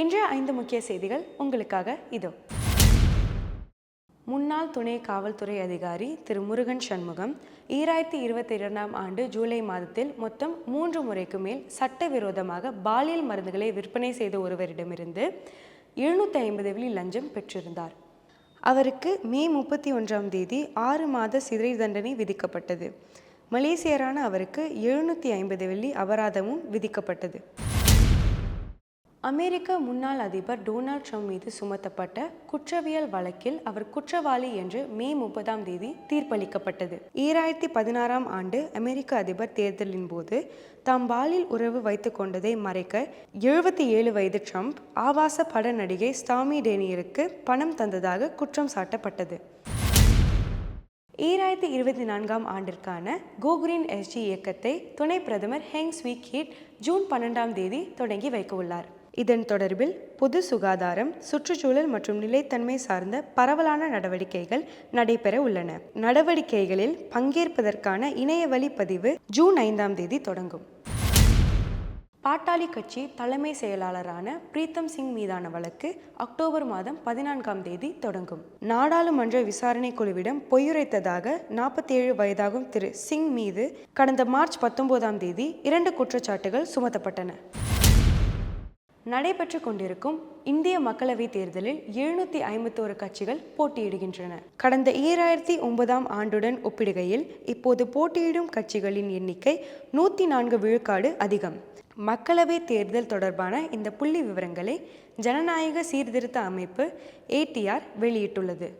இன்றைய ஐந்து முக்கிய செய்திகள் உங்களுக்காக இதோ. முன்னாள் துணை காவல்துறை அதிகாரி திரு முருகன் சண்முகம் ஈராயிரத்தி இருபத்தி இரண்டாம் ஆண்டு ஜூலை மாதத்தில் மொத்தம் மூன்று முறைக்கு மேல் சட்டவிரோதமாக பாலியல் மருந்துகளை விற்பனை செய்த ஒருவரிடமிருந்து எழுநூற்றி ஐம்பது விழி லஞ்சம் பெற்றிருந்தார். அவருக்கு மே முப்பத்தி ஒன்றாம் தேதி ஆறு மாத சிறை தண்டனை விதிக்கப்பட்டது. மலேசியரான அவருக்கு எழுநூற்றி ஐம்பது வெள்ளி அபராதமும் விதிக்கப்பட்டது. அமெரிக்க முன்னாள் அதிபர் டொனால்ட் ட்ரம்ப் மீது சுமத்தப்பட்ட குற்றவியல் வழக்கில் அவர் குற்றவாளி என்று மே முப்பதாம் தேதி தீர்ப்பளிக்கப்பட்டது. ஈராயிரத்தி பதினாறாம் ஆண்டு அமெரிக்க அதிபர் தேர்தலின் போது தாம் பாலியல் உறவு வைத்து கொண்டதை மறைக்க எழுபத்தி ஏழு வயது ட்ரம்ப் ஆபாச பட நடிகை ஸ்டாமி டேனியருக்கு பணம் தந்ததாக குற்றம் சாட்டப்பட்டது. ஈராயிரத்தி இருபத்தி நான்காம் ஆண்டிற்கான கோகுரின் எஸ்ஜி இயக்கத்தை துணை பிரதமர் ஹெங் ஸ்வீ கீட் ஜூன் பன்னெண்டாம் தேதி தொடங்கி வைக்க உள்ளார் இதன் தொடர்பில் பொது சுகாதாரம் சுற்றுச்சூழல் மற்றும் நிலைத்தன்மை சார்ந்த பரவலான நடவடிக்கைகள் நடைபெற உள்ளன. நடவடிக்கைகளில் பங்கேற்பதற்கான இணையவழி பதிவு ஜூன் ஐந்தாம் தேதி தொடங்கும். பாட்டாளி கட்சி தலைமை செயலாளரான பிரீத்தம் சிங் மீதான வழக்கு அக்டோபர் மாதம் பதினான்காம் தேதி தொடங்கும். நாடாளுமன்ற விசாரணை குழுவிடம் பொய்யுரைத்ததாக நாற்பத்தி ஏழு வயதாகும் திரு சிங் மீது கடந்த மார்ச் பத்தொன்பதாம் தேதி இரண்டு குற்றச்சாட்டுகள் சுமத்தப்பட்டன. நடைபெற்று கொண்டிருக்கும் இந்திய மக்களவைத் தேர்தலில் எழுநூற்றி ஐம்பத்தோரு கட்சிகள் போட்டியிடுகின்றன. கடந்த ஈராயிரத்தி ஒன்பதாம் ஆண்டுடன் ஒப்பிடுகையில் இப்போது போட்டியிடும் கட்சிகளின் எண்ணிக்கை நூற்றி நான்கு விழுக்காடு அதிகம். மக்களவைத் தேர்தல் தொடர்பான இந்த புள்ளி விவரங்களை ஜனநாயக சீர்திருத்த அமைப்பு ஏடிஆர் வெளியிட்டுள்ளது.